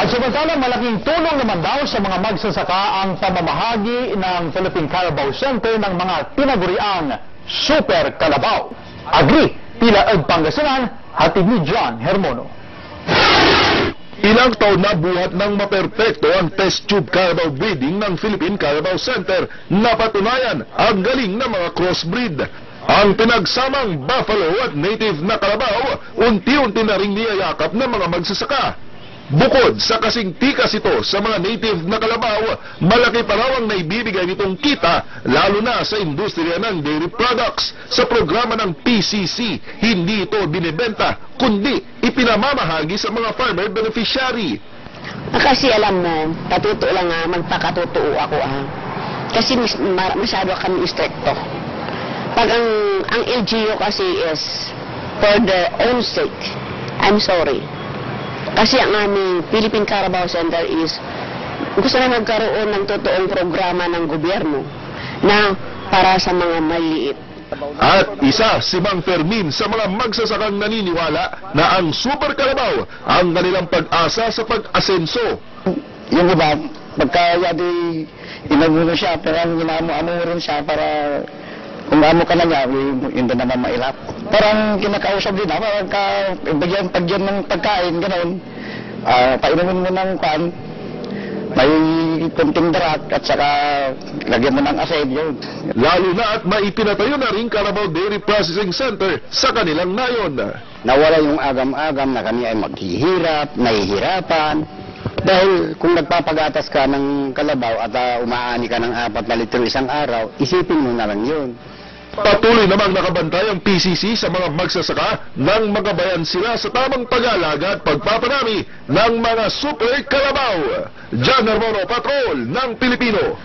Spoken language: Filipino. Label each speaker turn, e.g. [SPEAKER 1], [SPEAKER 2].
[SPEAKER 1] At samantala, malaking tulong naman daw sa mga magsasaka ang pamamahagi ng Philippine Carabao Center ng mga tinaguriang Super Kalabaw. Agri, Tila Ed Pangasinan, hatid ni John Hermono.
[SPEAKER 2] Ilang taon na buhat ng maperpekto ang test tube Carabao breeding ng Philippine Carabao Center. Napatunayan ang galing ng mga crossbreed. Ang pinagsamang buffalo at native na kalabaw, unti-unti na ring niyayakap ng mga magsasaka. Bukod sa kasing tikas ito sa mga native na kalabaw, malaki pa raw ang naibibigay nitong kita, lalo na sa industriya ng dairy products. Sa programa ng PCC, hindi ito binibenta, kundi ipinamamahagi sa mga farmer beneficiary.
[SPEAKER 3] Kasi alam mo, patuto lang ah, magpakatotoo ako ah. Kasi mas, ma- masyado kami stricto. Pag ang, ang LGU kasi is for their own sake, I'm sorry. Kasi ang aming Philippine Carabao Center is gusto na magkaroon ng totoong programa ng gobyerno na para sa mga maliit.
[SPEAKER 2] At isa si Mang Fermin sa mga magsasakang naniniwala na ang Super Carabao ang kanilang pag-asa sa pag-asenso.
[SPEAKER 4] yung iba, pagka yadi inagulo siya, pero ang ginamo-amo rin siya para kung amo ka na niya, yun din naman mailap. Parang kinakausap din ako, pagka bagyan, pagyan ng pagkain, gano'n, ah painumin mo ng kwan, may kunting darat at saka lagyan mo ng asid yun.
[SPEAKER 2] Lalo na at maipinatayo na rin Carabao Dairy Processing Center sa kanilang nayon.
[SPEAKER 4] Nawala yung agam-agam na kami ay maghihirap, nahihirapan. Dahil kung nagpapagatas ka ng kalabaw at ah, umaani ka ng apat na litro isang araw, isipin mo na lang yun.
[SPEAKER 2] Patuloy namang nakabantay ang PCC sa mga magsasaka nang magabayan sila sa tamang pag-alaga at pagpapanami ng mga super kalabaw. John Hermono Patrol ng Pilipino.